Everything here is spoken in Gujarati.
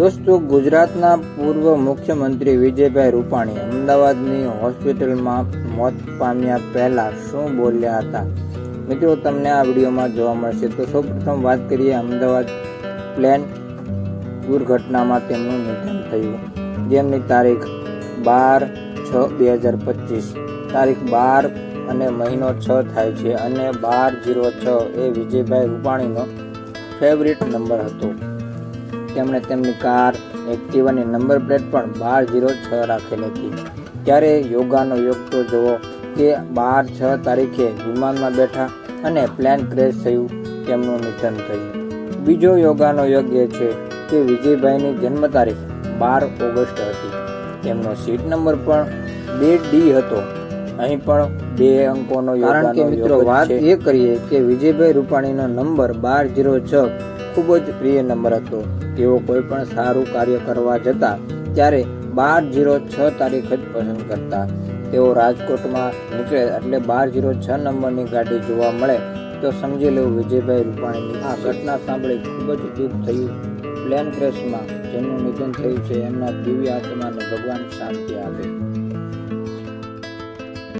દોસ્તો, ગુજરાતના પૂર્વ મુખ્યમંત્રી વિજયભાઈ રૂપાણી અમદાવાદની હોસ્પિટલમાં મોત પામ્યા પહેલાં શું બોલ્યા હતા? મિત્રો, તમને આ વિડીયોમાં જોવા મળશે. તો સૌપ્રથમ વાત કરીએ અમદાવાદ પ્લેન દુર્ઘટનામાં તેમનું નિધન થયું. જેમની તારીખ બાર છ બે હજાર પચીસ. તારીખ બાર અને મહિનો છ થાય છે અને બાર જીરો છ એ વિજયભાઈ રૂપાણીનો ફેવરિટ નંબર હતો. તેમણે તેમની કાર એક્ટિવાની નંબર પ્લેટ પણ બાર જીરો છ રાખેલી હતી. ત્યારે યોગાનો યોગ તો જુઓ કે બાર છ તારીખે વિમાનમાં બેઠા અને પ્લેન ક્રેશ થયું તેમનું નિધન થયું. બીજો યોગાનો યોગ એ છે કે વિજયભાઈની જન્મ તારીખ બાર ઓગસ્ટ હતી. તેમનો સીટ નંબર પણ બે ડી હતો. અહીં પણ બે અંકોનો કારણ કે મિત્રો વાત એ કરીએ કે વિજયભાઈ રૂપાણીનો નંબર બાર જીરો છ ખૂબ જ પ્રિય નંબર હતો. તેઓ કોઈ પણ સારું કાર્ય કરવા જતા ત્યારે બાર જીરો છ તારીખ જ પસંદ કરતા. તેઓ રાજકોટમાં નીકળે એટલે બાર જીરો છ નંબરની ગાડી જોવા મળે તો સમજી લેવું વિજયભાઈ રૂપાણીની. આ ઘટના સાંભળી ખૂબ જ દુઃખ થયું. પ્લેન ક્રેશમાં જેમનું નિધન થયું છે એમના દિવ્ય આત્માને ભગવાન શાંતિ આપે.